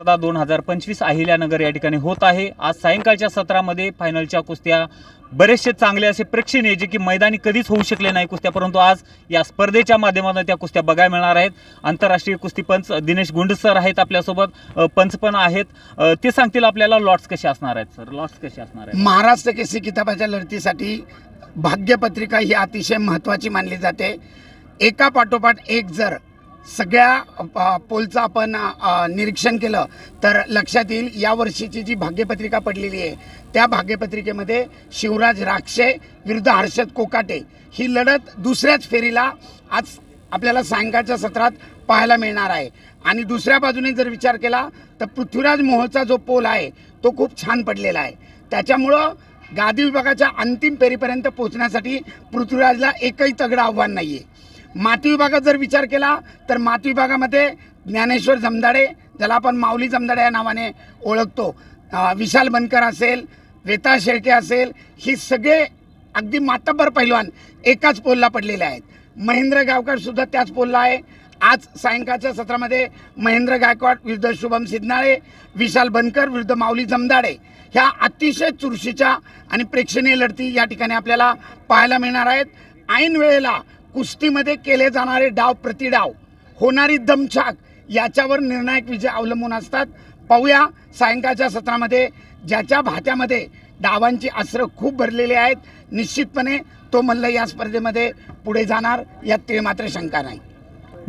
स्पर्धा दोन हजार पंचवीस अहिल्यानगर या ठिकाणी होत आहे. आज सायंकाळच्या सत्रामध्ये फायनलच्या कुस्त्या बरेचसे चांगले असे प्रेक्षणीय जे की मैदानी कधीच होऊ शकले नाही कुस्त्या परंतु आज या स्पर्धेच्या माध्यमातून त्या कुस्त्या बघायला मिळणार आहेत. आंतरराष्ट्रीय कुस्ती पंच दिनेश गुंड सर आहेत आपल्यासोबत. पंच पण आहेत. ते सांगतील आपल्याला लॉट्स कसे असणार आहेत सर लॉट्स कसे असणार आहेत? महाराष्ट्र केसी किताबाच्या लढतीसाठी भाग्यपत्रिका ही अतिशय महत्त्वाची मानली जाते. एका पाठोपाठ एक जर सगळ्या पोलचं आपण निरीक्षण केलं तर लक्षात येईल या वर्षीची जी भाग्यपत्रिका पडलेली आहे त्या भाग्यपत्रिकेमध्ये शिवराज राक्षे विरुद्ध हर्षद कोकाटे ही लढत दुसऱ्याच फेरीला आज आपल्याला सायंकाळच्या सत्रात पाहायला मिळणार आहे. आणि दुसऱ्या बाजूने जर विचार केला तर पृथ्वीराज मोहचा जो पोल आहे तो खूप छान पडलेला आहे. त्याच्यामुळं गादी विभागाच्या अंतिम फेरीपर्यंत पोहोचण्यासाठी पृथ्वीराजला एकही तगडं आव्हान नाही आहे माती विभागात जर विचार केला तर माती विभागामध्ये ज्ञानेश्वर जमदाडे ज्याला आपण माऊली जमदाडे या नावाने ओळखतो. विशाल बनकर असेल वेता शेळके असेल ही सगळे अगदी मातब्बर पैलवान एकाच पोलला पडलेले आहेत. महेंद्र गायकवाड सुद्धा त्याच पोलला आहे. आज सायंकाळच्या सत्रामध्ये महेंद्र गायकवाड विरुद्ध शुभम सिद्धनाळे विशाल बनकर विरुद्ध माऊली जमदाडे ह्या अतिशय चुरशीच्या आणि प्रेक्षणीय लढती या ठिकाणी आपल्याला पाहायला मिळणार आहेत. ऐन वेळेला कुस्तीमध्ये केले जाणारे डाव प्रतिडाव होणारी दमछाक याच्यावर निर्णायक विजय अवलंबून असतात. पाहूया सायंकाळच्या सत्रामध्ये ज्याच्या भात्यामध्ये डावांची आसरं खूप भरलेली आहेत. निश्चितपणे तो मल्ल या स्पर्धेमध्ये पुढे जाणार यात ते मात्र शंका नाही.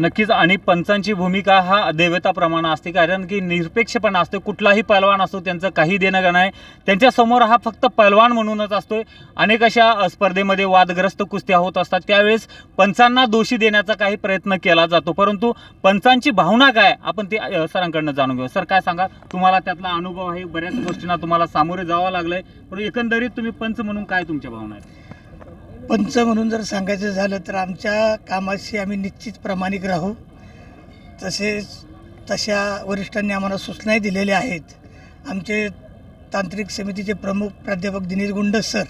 नक्कीच. आणि पंचांची भूमिका हा देवताप्रमाणे असते. कारण की निरपेक्षपणा असतो. कुठलाही पैलवान असतो त्यांचं काही देणं घेणं आहे त्यांच्यासमोर हा फक्त पैलवान म्हणूनच असतो. अनेक अशा स्पर्धेमध्ये वादग्रस्त कुस्त्या होत असतात. त्यावेळेस पंचांना दोषी देण्याचा काही प्रयत्न केला जातो. परंतु पंचांची भावना काय? आपण ते सरांकडनं जाणून घेऊ. सर काय सांगा तुम्हाला त्यातला अनुभव आहे. बऱ्याच गोष्टींना तुम्हाला सामोरे जावं लागलंय. पण एकंदरीत तुम्ही पंच म्हणून काय तुमच्या भावना आहेत? पंच म्हणून जर सांगायचं झालं तर आमच्या कामाशी आम्ही निश्चित प्रामाणिक राहू. तसेच तशा वरिष्ठांनी आम्हाला सूचनाही दिलेल्या आहेत. आमचे तांत्रिक समितीचे प्रमुख प्राध्यापक दिनेश गुंड सर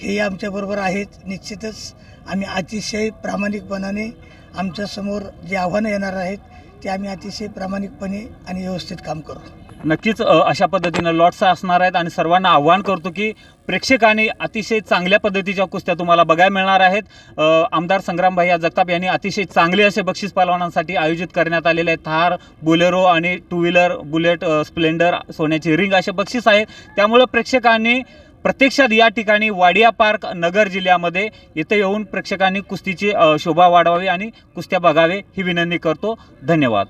हेही आमच्याबरोबर आहेत. निश्चितच आम्ही अतिशय प्रामाणिकपणाने आमच्यासमोर जे आव्हानं येणार आहेत ते आम्ही अतिशय प्रामाणिकपणे आणि व्यवस्थित काम करू. नक्कीच अशा पद्धतीनं लॉट्स असणार आहेत आणि सर्वांना आव्हान करतो की प्रेक्षकांनी अतिशय चांगल्या पद्धतीच्या कुस्त्या तुम्हाला बघायला मिळणार आहेत. आमदार संग्रामभाई जगताप यांनी अतिशय चांगले असे बक्षीस पालवानांसाठी आयोजित करण्यात आलेले आहेत. थार बुलेरो आणि टू व्हीलर बुलेट स्प्लेंडर सोन्याची रिंग असे बक्षीस आहेत. त्यामुळं प्रेक्षकांनी प्रत्यक्षात या ठिकाणी वाडिया पार्क नगर जिल्ह्यामध्ये इथे येऊन प्रेक्षकांनी कुस्तीची शोभा वाढवावी आणि कुस्त्या बघावे ही विनंती करतो. धन्यवाद.